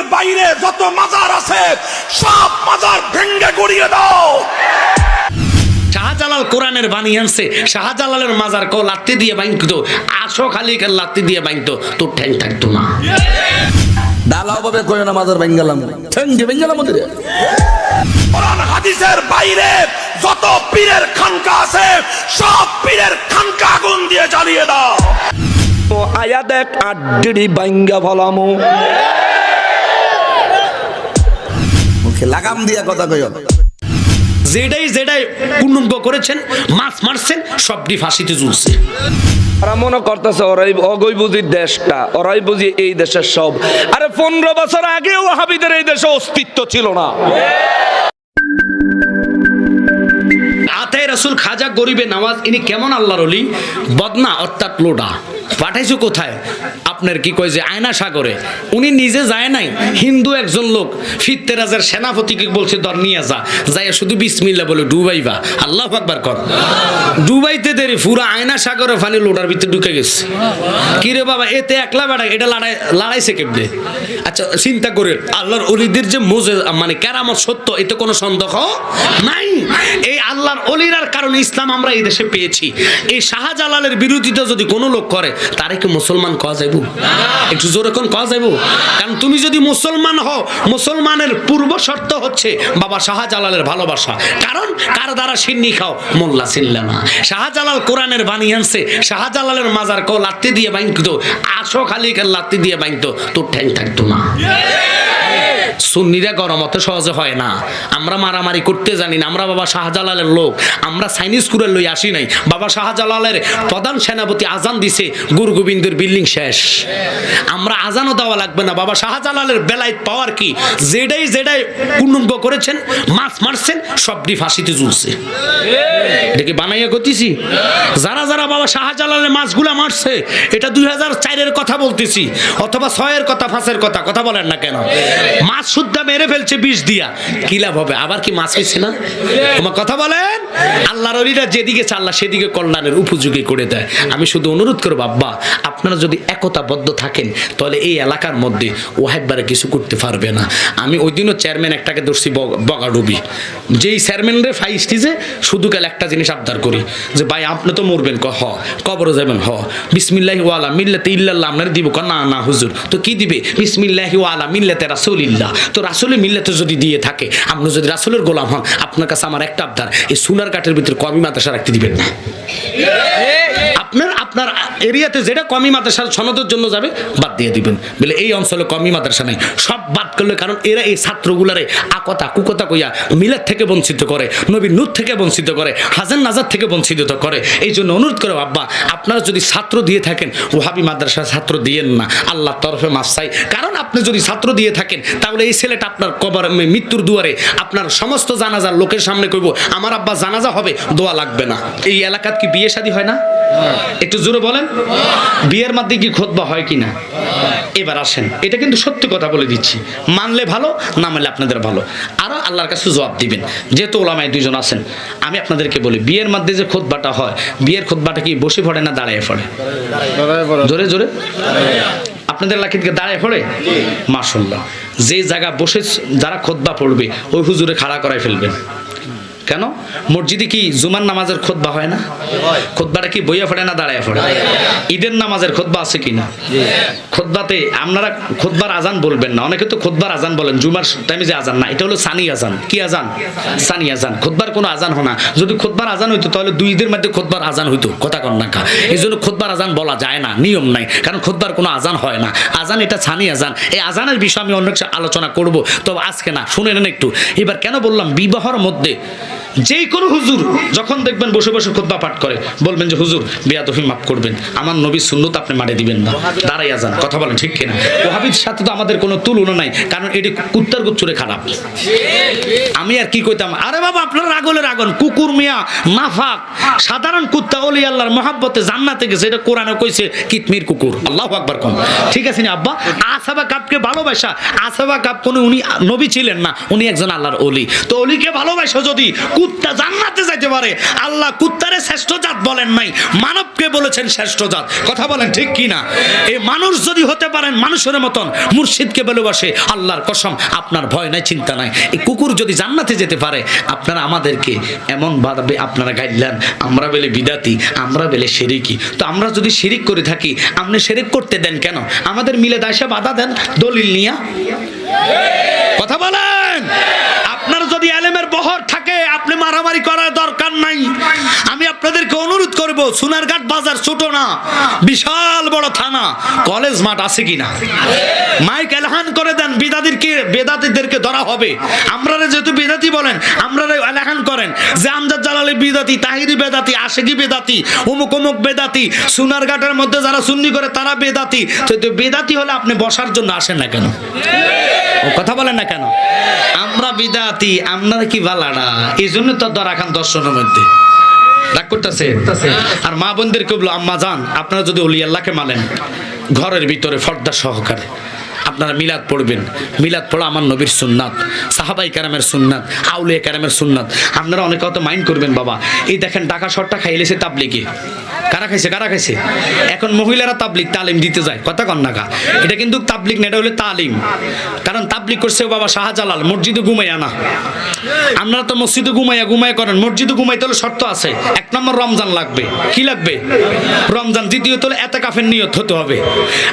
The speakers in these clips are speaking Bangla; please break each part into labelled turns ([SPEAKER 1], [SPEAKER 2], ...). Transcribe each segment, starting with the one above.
[SPEAKER 1] হাদিসের বাইরে যত মাজার আছে সব মাজার ভেঙ্গে গুড়িয়ে দাও।
[SPEAKER 2] শাহজালাল কোরআনের বাণী আনছে। শাহজালালের মাজার কো লাত্তি দিয়ে বাইন্ত আসো খালি কাল লাত্তি দিয়ে বাইন্ত তোর ঠ্যাং থাকতো না।
[SPEAKER 3] ডালাও ভাবে করে না মাজার বেঙ্গালাম ঠেঙ্গে বেঙ্গালাম ওদের।
[SPEAKER 1] কোরআন হাদিসের বাইরে যত পীরের খানকা আছে সব পীরের খানকা আগুন দিয়ে জ্বালিয়ে দাও।
[SPEAKER 3] ও আয়া দেখ আড্ডি বাইঙ্গা ফলামো। মুখে লাগাম দিয়া কথা কইও।
[SPEAKER 2] যেটাই যেটাই কুণ্ডুম্ব করেছেন মাছ মারছেন সবটি ফাঁসিতে ঝুলছে।
[SPEAKER 4] ওরা মনে করতেছে ওরাই অগৈ বুঝি দেশটা ওরাই বুঝি এই দেশের সব। আরে পনেরো বছর আগে ওহাবিদের এই দেশে অস্তিত্ব ছিল না।
[SPEAKER 2] আতায় রসুল খাজা গরিবে নামাজ ইনি কেমন আল্লাহর অলি বদনা অর্থাৎ লোডা। পাঠাইছো কোথায়? আপনার কি কয় যে আয়না সাগরে? উনি নিজে যায় নাই। হিন্দু একজন লোক, ফিত্তেরাজের সেনাপতিকে বলছে দর নিয়ে যা। যাই শুধু বিসমিল্লা বলে, ডুবাইবা। আল্লাহ আকবার কর ডুবাইতে দেরি, পুরো আয়না সাগরে ফানি লোডার ভিতরে ঢুকে গেছে। কিরে বাবা, এতে একলা বেড়া এটা লড়াই, লড়াইছে কেমনে? আচ্ছা চিন্তা করে আল্লাহর অলিদের যে মোজে মানে কেরামত সত্য, এতে কোনো সন্দেহ নাই? এই আল্লাহর অলিরার কারণে ইসলাম আমরা এই দেশে পেয়েছি। এই শাহজালালের বিরোধিতা যদি কোনো লোক করে, তারে কি মুসলমান কওয়া যাইব? একটু জোরে কোন কওয়া যাইব? কারণ তুমি যদি মুসলমান হও, মুসলমানের পূর্ব শর্ত হচ্ছে বাবা শাহজালালের ভালোবাসা। কারণ কার দ্বারা সিন্নি খাও, মোল্লা চিনলে না। শাহজালাল কোরআনের বাণী আনছে, শাহজালালের মাজার কো লাত্তি দিয়ে বাইন্ত আসো খালি লাত্তি দিয়ে বাইন্ত তোর ঠ্যাং থাকতো না। সুন্নিরা গরম অত সহজে হয় না। আমরা মারামারি করতে জানি না, আমরা বাবা শাহজালালের লোক, আমরা সাইনিস করে লই আসি নাই। বাবা শাহজালালের প্রধান সেনাপতি আজান দিছে গুরু গোবিন্দের বিল্ডিং শেষ। আমরা আজানও দেওয়া লাগবে না। বাবা শাহজালালের বেলায় পাওয়ার কি? যেটাই যেটাই কুণ্ডুম্ব করেছেন, মাছ মারছেন, সবটি ফাঁসিতে ঝুলছে। এটা কি বানাইয়া করতেছি যারা যারা বাবা শাহজালালের মাছগুলা মারছে, এটা দুই হাজার চারের কথা বলতেছি, অথবা ছয়ের কথা ফাঁসের কথা কথা বলেন না কেন? মাছ শুদ্ধা মেরে ফেলছে বিষ দিয়া। কি লাভ হবে? আবার কি মাছ হয়েছে না? তোমার কথা বলেন। আল্লাহর অলিরা যেদিকে চাল্লা সেদিকে কল্যাণের উপযোগী করে দেয়। আমি শুধু অনুরোধ করব, আব্বা, আপনারা যদি একতাবদ্ধ থাকেন, তাহলে এই এলাকার মধ্যে ওয়াহেববারে কিছু করতে পারবে না। আমি ওই দিনও চেয়ারম্যান একটাকে ধরছি, বগ- বগাডুবি। যেই চেয়ারম্যানরে ফাইসটি যে, শুধু গেলে একটা জিনিস আবদার করি, যে ভাই, আপনি তো মরবেন, ক, হ, কবরে যাবেন, হ। বিসমিল্লাহি ওয়ালা মিল্লাতে ইল্লাল্লাহ, আপনার দিব, ক, না না, হুজুর। তো কি দিবে? বিসমিল্লাহি ওয়ালা মিল্লাতে রাসূলিল্লাহ। তো রাসূলের মিল্লাতে যদি দিয়ে থাকে, আপনি যদি রাসূলের গোলাম হন, আপনার কাছে আমার একটা আবদার, এই কাঠের ভিতরে কমি মাদ্রাসা রাখতে দিবেন না। আপনার আপনার এরিয়াতে যেটা কমি মাদ্রাসার সনদের জন্য যাবে বাদ দিয়ে দিবেন। বলে এই অঞ্চলে কমি মাদ্রাসা নেই। সব বাদ করলে কারণ এরা এই ছাত্রগুলারে আকতা কুকতা কইয়া মিলাদ থেকে বঞ্চিত করে নবীর নূর থেকে বঞ্চিত করে হাজার নাজার থেকে বঞ্চিত করে। এই জন্য অনুরোধ করে আব্বা আপনারা যদি ছাত্র দিয়ে থাকেন ওহাবি মাদ্রাসার ছাত্র দিয়েন না। আল্লাহর তরফে মাফ চাই। কারণ আপনি যদি ছাত্র দিয়ে থাকেন তাহলে এই ছেলেটা আপনার কবর মৃত্যুর দুয়ারে আপনার সমস্ত জানাজার লোকের সামনে কইব আমার আব্বা জানাজা হবে দোয়া লাগবে না। এই এলাকাত কি বিয়ে শাদী হয় না? একটু জোরে বলেন। বিয়ের মধ্যে কি খোদবা হয় কি না এবার আসেন, এটা কিন্তু সত্যি কথা বলে দিচ্ছি। মানলে ভালো, না মানলে আপনাদের ভালো। আরও আল্লাহর কাছে জবাব দিবেন। যেহেতু ওলামায় দুইজন আছেন, আমি আপনাদেরকে বলি, বিয়ের মধ্যে যে খোদবাটা হয়, বিয়ের খোদবাটা কি বসে পড়ে না দাঁড়িয়ে পড়ে? জোরে জোরে। আপনাদের এলাকাতে দাঁড়িয়ে পড়ে? মার্শাল্লাহ যে জায়গা বসে, যারা খোদবা পড়বে, ওই হুজুরে খাড়া করায় ফেলবেন। কেন? মসজিদে কি জুমার নামাজের খোদবা হয় না? খোদবাটা কি বইয়া পড়ে না দাঁড়ায় পড়ে? ঈদের নামাজের খোদবা আছে কি না? খোদবাতে আপনারা খোদবার আজান বলবেন না। অনেকে তো খোদবার আজান বলেন, জুমার টাইমে যে আজান না, এটা হলো সানি আজান। কি আজান? সানি আজান। খোদবার কোনো আজান হয় না। যদি খোদবার আজান হইতো, তাহলে দুই ঈদের মধ্যে খোদবার আজান হইতো, কথা কন না এই জন্য খোদবার আজান বলা যায় না, নিয়ম নাই, কারণ খোদবার কোনো আজান হয় না। আজান এটা ছানি আজান। এই আজানের বিষয়ে আমি অনেক আলোচনা করব, তবে আজকে না, শুনে নেন একটু। এবার কেন বললাম, বিবাহর মধ্যে যেই কোনো হুজুর যখন দেখবেন বসে বসে খুদ্া পাঠ করে, বলবেন যে, হুজুর বিয়া তফি মাফ করবেন। আমার নবীর তো আপনি মারে দিবেন না। দাঁড়াইয়া যান। কথা বলেন ঠিক কিনা? ওহাবির সাথে তো আমাদের কোনো তুলনা নাই, কারণ এটি কুত্তার গুচ্ছুরে খারাপ। আমি আর কি কইতাম? আরে বাবা, আপনার রাগলে রাগন কুকুর মিয়া, নাফাক। সাধারণ কুত্তা ওলি আল্লাহর মহাব্বতে জান্নাতে গেছে। এটা কোরআনে কইছে, কিতমির কুকুর। আল্লাহ আকবার কোন। ঠিক আছে না আব্বা? আসাবা কাপকে ভালোবাসা। আসাবা কাপ কোন উনি নবী ছিলেন না, উনি একজন আল্লাহর অলি। তো অলিকে ভালোবাসা যদি, কুত্তা জান্নাতে যাইতে পারে। আল্লাহ কুত্তারে শ্রেষ্ঠ জাত বলেন নাই, মানবকে বলেছেন শ্রেষ্ঠ জাত। কথা বলেন ঠিক কি না? এই মানুষ যদি হতে পারেন মানুষের মতন, মুর্শিদকে ভালোবাসে, আল্লাহর কসম, আপনার ভয় নাই, চিন্তা নাই। এই কুকুর যদি জান্নাতে যেতে পারে, আপনারা আমাদেরকে এমন ভাবে আপনারা গাইলেন, আমরা বলে বিদাতি, আমরা বলে শেরিকি তো আমরা যদি শিরিক করে থাকি, আপনি শেরিক করতে দেন কেন? আমাদের মিলে দায়সা বাধা দেন, দলিল নিয়া। কথা বলেন? আপনার যদি আলেমের বহর থাকে, আপনি মারামারি করার দরকার নাই। আমি আপনাদেরকে অনুরোধ সোনারঘাট বাজার ছোট না, বিশাল বড় থানা। কলেজ মাঠ আছে কিনা? মাইক এলাহান করে দেন বেদাতিরকে বেদাতিদেরকে ধরা হবে। আমরা যেহেতু বেদাতি বলেন আমরা এলাহান করেন। যে আমজাদ জালালি বেদাতি, তাহিরি বেদাতি, আশেকি বেদাতি, অমুক অমুক বেদাতি, সোনারঘাটের মধ্যে যারা সুন্নি করে তারা বেদাতি। তো বেদাতি হলে আপনি বসার জন্য আসেন না কেন? কথা বলেন না কেন? আমরা বিদাতি আপনারা কি বালাডা? এই জন্য তো দরা খান দর্শনের মধ্যে। রাগ করতেছে? আর মা বোনদেরকে বলল আম্মা যান, আপনারা যদি অলি আল্লাহকে মানেন, ঘরের ভিতরে ফর্দা সহকারে আপনারা মিলাদ পড়বেন। মিলাদ পড়া আমার নবীর সুন্নাত, সাহাবাই কারামের সুন্নাত, আউলিয়া কারামের সুন্নাত। আপনারা অনেক কথা মাইন্ড করবেন, বাবা। এই দেখেন, ঢাকা শর্টটা খাইলেছে তাবলিগে। কারা খাইছে কারা খাইছে? এখন মহিলারা তাবলিক তালিম দিতে যায়। কথা কন নাকা এটা কিন্তু তাবলিক না, এটা হলো তালিম। কারণ তাবলিক করছে বাবা শাহজালাল, মসজিদে ঘুমাইয়া না। আপনারা তো মসজিদে ঘুমাইয়া ঘুমাইয়া করেন, মসজিদে ঘুমাইতে হলে শর্ত আছে। এক নম্বর রমজান লাগবে। কি লাগবে? রমজান। দ্বিতীয়ত হলে এতে কাফের নিয়ত হতে হবে।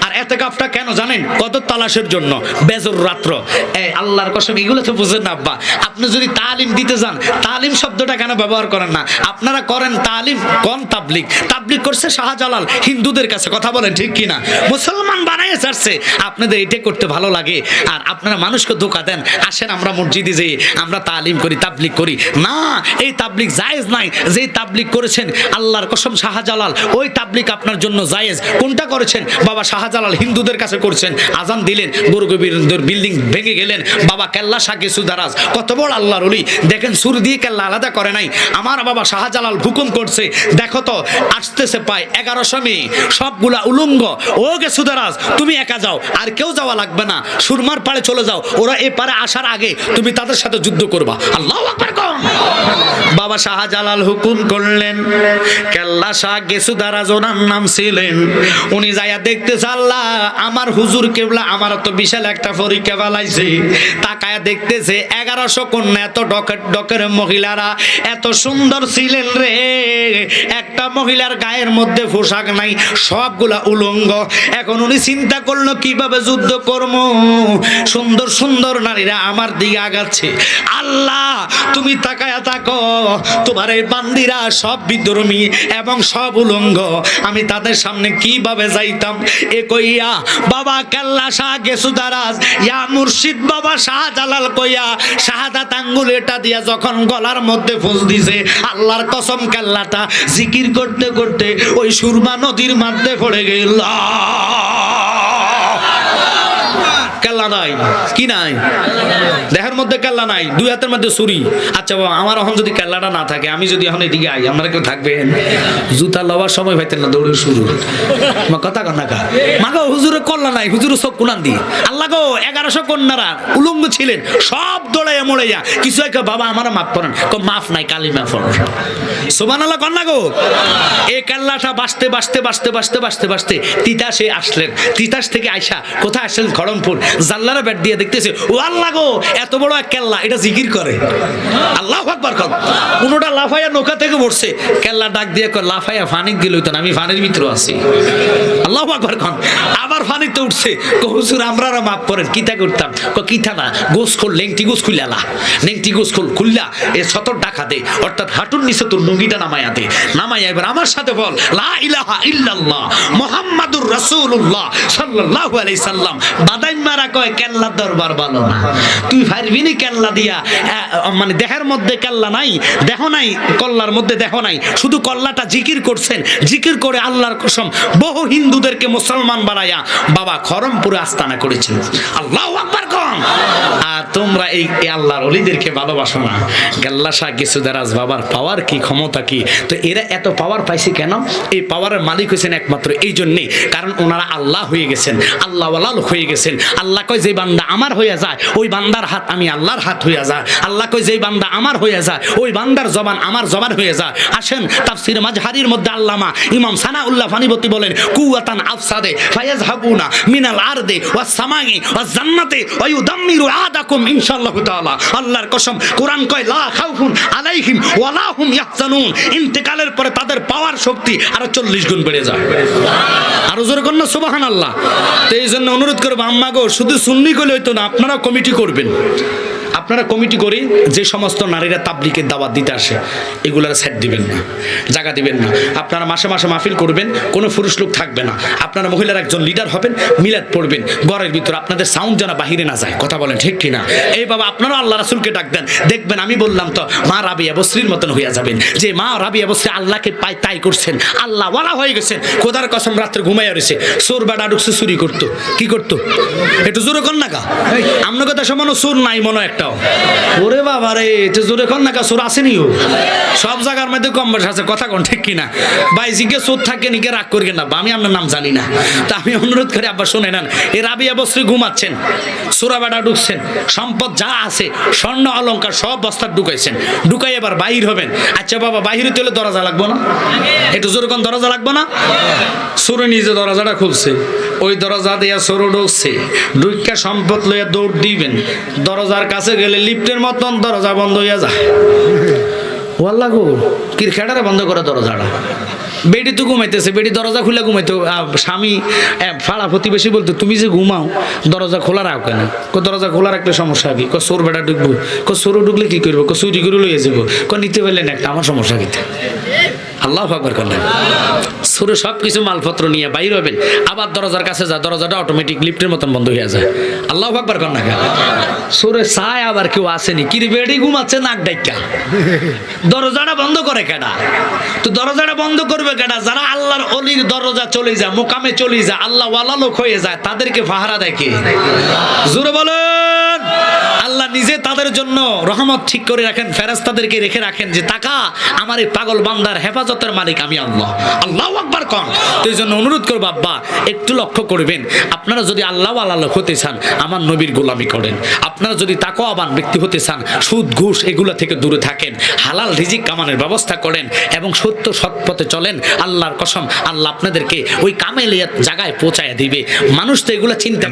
[SPEAKER 2] আর এতে কাফটা কেন জানেন? কত তালাশের জন্য, বেজর রাত্র। এই আল্লাহর কসম, এগুলো তো বুঝেন না আব্বা। আপনি যদি তালিম দিতে যান, তালিম শব্দটা কেন ব্যবহার করেন না? আপনারা করেন তালিম, কোন তাবলিক তাবলিক করছে শাহজালাল। হিন্দুদের কাছে কথা বলেন, ঠিক কিনা মুসলমান বানায় ছাড়ছে। আপনাদের এটা করতে ভালো লাগে। আর আপনারা মানুষকে ধোকা দেন। আসেন, আমরা মসজিদে যে আমরা তালিম করি তাবলিক করি। না, এই তাবলিক জায়েজ নাই। যে তাবলিক করেছেন, আল্লাহর কসম শাহজালাল, ওই তাবলিক আপনার জন্য জায়েজ। কোনটা করেছেন? বাবা শাহজালাল হিন্দুদের কাছে করছেন। আজান দিলেন গুরু গোবিন্দর বিল্ডিং ভেঙে গেলেন। বাবা কেল্লা শাকে সুদারাজ। কত বড় আল্লাহর অলি দেখেন, সুর দিয়ে কেল্লা আলাদা করে নাই। আমার বাবা শাহজালাল হুকুম করছে। দেখো তো আসতেছে পায়। এগারোশো মেয়ে সবগুলা উলঙ্গ। ও গে সুদারাজ, তুমি একা যাও, আর কেউ যাওয়া লাগবে না। সুরমার পাড়ে চলে যাও, ওরা এ পারে আসার আগে তুমি তাদের সাথে যুদ্ধ করবা। আল্লাহ বাবা শাহজালাল হুকুম করলেন, কেল্লা শাহ গেসুদারাজ ওনার নাম ছিলেন। উনি যাইয়া দেখতে আল্লাহ, আমার হুজুর কেবলা, আমার তো বিশাল একটা পরীক্ষা ফেলাইছে। তাকায়া দেখতেছে, এগারোশো কন্যা, এত ডকের ডকের মহিলারা, এত সুন্দর ছিলেন রে। একটা মহিলার গায়ের মধ্যে পোশাক নাই, সবগুলা উলঙ্গ। এখন উনি চিন্তা করল, কীভাবে যুদ্ধ করব? সুন্দর সুন্দর নারীরা আমার দিকে আগাচ্ছে। আল্লাহ, তুমি তাকায়া তাকো তোমার এই বান্দিরা সব বিদ্রোহী এবং সব উলঙ্গ। আমি তাদের সামনে কীভাবে যাইতাম? এ কইয়া, বাবা কাল্লা শাহ গেসুদারাজ, ইয়া মুর্শিদ বাবা শাহজালাল কইয়া, শাহাদাত আঙ্গুল এটা দিয়া যখন গলার মধ্যে ফুল দিছে, আল্লাহর কসম কাল্লাটা জিকির করতে করতে ওই সুরমা নদীর মাধ্যমে পড়ে গেল। কাল্লা নাই। কি নাই? দেহের মধ্যে কাল্লা নাই, দুই হাতের মধ্যে ছুরি। আচ্ছা বাবা, আমার এখন যদি কাল্লাটা না থাকে, আমি যদি এখন এদিকে আই, আপনারা কেউ থাকবেন? জুতা লওয়ার সময় পাইতেন না দৌড়ে শুরু। মা, কথা কন্যা কা। মাগো হুজুরে কল্লা নাই, হুজুরে সব কুনান দি। আল্লাহ গো, এগারোশো কন্যারা উলঙ্গ ছিলেন, সব দৌড়ে মরে যা কিছু একটা বাবা আমার মাফ করেন। কো, মাফ নাই কালি মাফ সোমান আল্লাহ কন্যা গো? এই কাল্লাটা বাঁচতে বাঁচতে বাঁচতে বাঁচতে বাঁচতে বাঁচতে তিতাসে আসলেন। তিতাস থেকে আইসা কোথায় আসলেন খড়মপুর। জাল্লারা ব্যাট দিয়ে দেখতেছে, ও আল্লাহ গো, এত বড় এক কেল্লা, এটা জিকির করে। আল্লাহ আকবার কর কোনোটা লাফাইয়া নৌকা থেকে পড়ছে কেল্লা ডাক দিয়ে লাফাইয়া ফানিক দিল আমি ফানের মিত্র আছি। আল্লাহ আকবার কন। আবার ফানিতে উঠছে। কো হুজুর আমরা মাফ করেন, কিতা করতাম? কিতা না, গোস খোল, লেংটি গোস খুললা লেংটি গোস খোল খুললা এ সতর ডাকা দে। অর্থাৎ হাঁটুর নিচে তোর নুঙ্গিটা নামাইয়া দে। নামাইয়া এবার আমার সাথে বল, লা ইলাহা ইল্লাল্লাহ রাসূলুল্লাহ সাল্লাল্লাহু আলাইহি সাল্লাম। কয় কেল্লা দরবার না। তুই ফারবি নি কেল্লা দিয়া মানে দেহের মধ্যে কেল্লা নাই, দেহ নাই, কল্লার মধ্যে দেহ নাই। শুধু কল্লাটা জিকির করছেন। জিকির করে আল্লাহর কসম, বহু হিন্দুদেরকে মুসলমান বানায়া বাবা খরমপুরে আস্তানা করেছেন আল্লাহ আকবার কম। আর তোমরা এই আল্লাহর অলিদেরকে ভালোবাসো না। গাল্লা শাহ কিছু দারাজ বাবার পাওয়ার কি, ক্ষমতা কি? তো এরা এত পাওয়ার পাইছে কেন? এই পাওয়ারের মালিক হয়েছেন একমাত্র এই জন্যেই। কারণ ওনারা আল্লাহ হয়ে গেছেন আল্লাহ লোক হয়ে গেছেন। আল্লাহ কয় যে বান্দা আমার হয়ে যায়, ওই বান্দার হাত আমি আল্লাহর হাত হয়ে যায় আল্লাহ কয় যে বান্দা আমার হয়ে যায় ওই বান্দার জবান আমার জবান হয়ে যায় আসেন তাফসির মাজহারির মধ্যে আল্লামা ইমাম সানাউল্লাহ ফানিবতী বলেন, কুওয়াতান আফসাদে ফায়াজ হাবুনা মিনাল আরদে ওয়াস সামাই ওয়াস জান্নাতে ওয়া ইউদাম্মিরু আদাকুম ইনশাআল্লাহু তাআলা। আল্লাহর কসম, কোরআন কয়, লা খাউফুন আলাইহিম ওয়ালা হুম ইয়াহজানুন। ইন্তেকালের পরে তাদের পাওয়ার শক্তি আরও 40 গুণ বেড়ে যায়। আরও জোরে কোন না, সুবহানাল্লাহ। তো এই জন্য অনুরোধ করব, আম্মা গো, শুধু সুন্নি করলে হইতো না আপনারা কমিটি করবেন। আপনারা কমিটি করে যে সমস্ত নারীরা তাবলিকের দাওয়াত দিতে আসে এগুলার সেট দিবেন না জায়গা দিবেন না। আপনারা মাসে মাসে মাহফিল করবেন কোনো পুরুষ লোক থাকবে না। আপনারা মহিলার একজন লিডার হবেন মিলাদ পড়বেন ঘরের ভিতর আপনাদের সাউন্ড যেন বাহিরে না যায়। কথা বলেন ঠিক কিনা? এই বাবা আপনারা আল্লাহ রাসুলকে ডাক দেন। দেখবেন আমি বললাম তো মা রাবিয়া বসরির মতন হইয়া যাবেন। যে মা রাবিয়া বসরি আল্লাহকে পাই তাই করছেন। আল্লাহ ওয়ালা হয়ে গেছেন। খোদার কসম রাত্রে ঘুমাইয়া রয়েছে সোর বেড়া ঢুকছে চুরি করতো। কি করতো? একটু জোরে কর না কা আপনার কথা সমানো সুর নাই মনে একটাও। ওরে বাবা রে এটা জোরে কর না সুর আসেনি ও। সব জায়গার মধ্যে কম বয়স আছে, কথা কোন ঠিক কিনা? বাইজিকে সুর থাকে নিকে, রাগ করি না আমি আপনার নাম জানি না। তা আমি অনুরোধ করে, আব্বা, শুনে নেন। এ রাবিয়া বস্ত্রী ঘুমাচ্ছেন, সুরা বেড়া ঢুকছেন, সম্পদ যা আছে, স্বর্ণ অলংকার সব বস্তা ঢুকাইছেন। ঢুকাই এবার বাহির হবেন। আচ্ছা বাবা বাহির হতে হলে দরজা লাগবো না? একটু জোরে কোন, দরজা লাগবো না? সুরে নিজে দরজাটা খুলছে। ওই দরজা দিয়া সরু ঢুকছে। ঢুকা সম্পদ লইয়া দৌড় দিবেন। দরজার কাছে গেলে লিফটের মতন দরজা বন্ধ হইয়া যায়। ওয়াল্লা গো, ক্রিকেটারে বন্ধ করে দরজাটা। বেডি তো ঘুমাইতেছে, বেডি দরজা খুলে ঘুমাইতো স্বামী ফাড়া প্রতিবেশী বলতো, তুমি যে ঘুমাও, দরজা খোলা রাখো কেন? কো দরজা খোলা রাখলে সমস্যা কি? কো সোর বেটা ঢুকবো। কো সরু ঢুকলে কি করব? কো চুরি করে লইয়া যাব কো নিতে পারলেন একটা, আমার সমস্যা কিতে আল্লাহ ফাকবার করলেন সুরে সব কিছু মালপত্র নিয়ে বাইর হবেন আবার দরজার কাছে যা, দরজাটা অটোমেটিক লিফটের মতন বন্ধ হয়ে যায়। আল্লাহ ফাকবার কর না সুরে সায় আবার কেউ আসেনি। কিরে বেডি ঘুমাচ্ছে নাক ডাইকা? দরজাটা বন্ধ করে কেডা? তো দরজাটা বন্ধ করবে কেডা? যারা আল্লাহর অলির দরজা চলে যায়, মোকামে চলে যায় আল্লাহ ওয়ালা লোক হয়ে যায়, তাদেরকে ফাহারা দেখে জোরে বলেন। আল্লাহ নিজে তাদের জন্য রহমত ঠিক করে রাখেন, ফেরেশতাদেরকে রেখে রাখেন যে, টাকা আমার এই পাগল বান্দার হেফাজতের মালিক আমি আল্লাহ। আল্লাহ আকবার কম তো এই জন্য অনুরোধ করব, আব্বা, একটু লক্ষ্য করবেন, আপনারা যদি আল্লাহ আল্লাহ হতে চান, আমার নবীর গোলামি করেন। আপনারা যদি তাকওয়াবান ব্যক্তি হতে চান, সুদ, ঘুষ এগুলো থেকে দূরে থাকেন, হালাল রিজিক কামানের ব্যবস্থা করেন এবং সত্য সৎ পথে চলেন, আল্লাহর কসম, আল্লাহ আপনাদেরকে ওই কামেলিয়াত জায়গায় পৌঁছায় দিবে। মানুষ তো এগুলো চিন্তা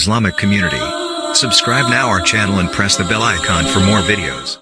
[SPEAKER 5] Islamic Community. Subscribe now our channel and press the bell icon for more videos.